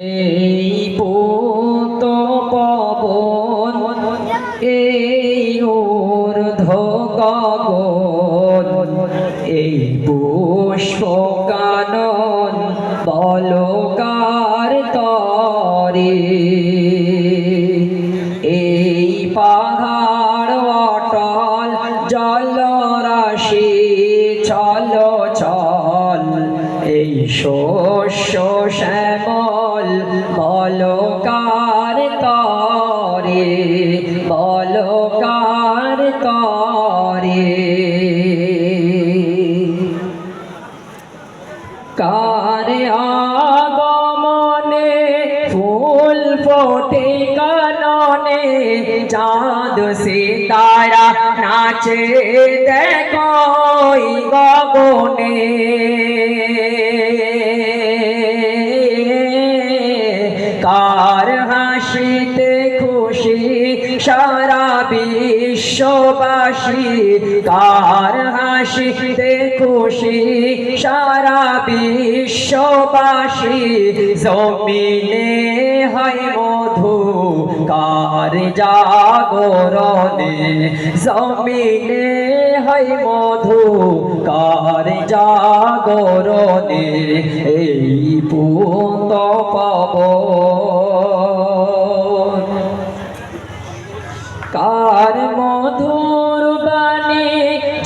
এই পোত পবন এই ওর গগন এই পুষ্প কানন শস্য শ্যামল বলকার তরে বলকার তরে। কার আগমনে ফুল ফোটে কাননে, চাঁদ সিতারা নাচে দেখো গগনে। সারা বিশ্ববাসী কার হাসিতে খুশি। সারা বিশ্ববাসী, জমিনে হয় মধু, কার জাগরণে? জমিনে হয় মধু, কার জাগরণে? এই পুত পাবন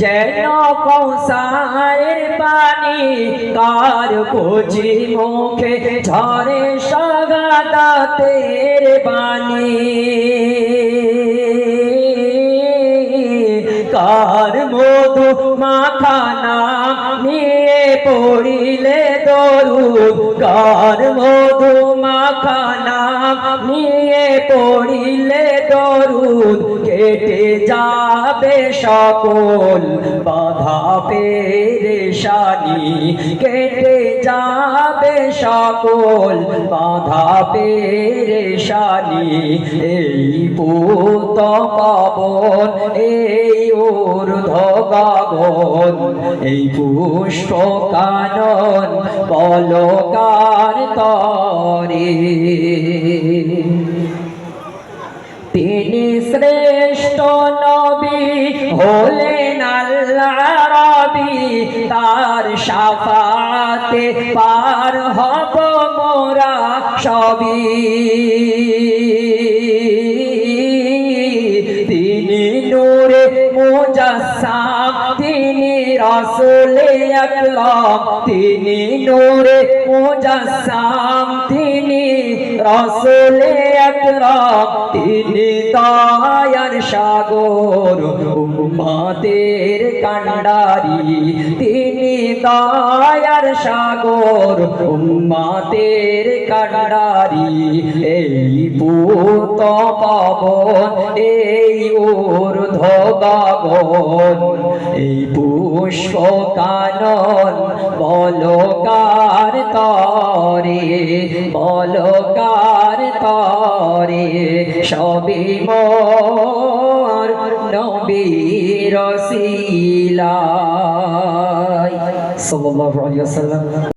যেন কৌসারের পানি কার বুঝি মুখে ঝরে সগাদাতের বাণী? কার মধু মাখানা নিয়ে পড়িলে দরুদ? কার মধু কেটে যাবে সকল বাধা পেরেশানি। কেটে যাবে সকল বাধা পেরেশানি। এই পুত পাবন, এই ঊর্ধ্ব গগন, এই পুষ্প কানন, বলকার তরে। তিনি শ্রেষ্ঠ নবী হলেন আল্লাহ রবি। তার সাফাতে পার হব মোরা সবই। রসুলে আকরাম তিনি নূরে মুজাসসাম, তিনি রসুলে আকরাম তিনি দয়ার সাগর, উম্মাদের কান্ডারি, তিনি দয়ার সাগর, উম্মাদের কান্ডারি। এই পুত পাবন এই ঊর্ধ্ব গগন এই পুষ্প কানন বলকার তরে বলকার তরে, সবে মোর নবীর সিলাই সাল্লাল্লাহু আলাইহি ওয়াসাল্লাম।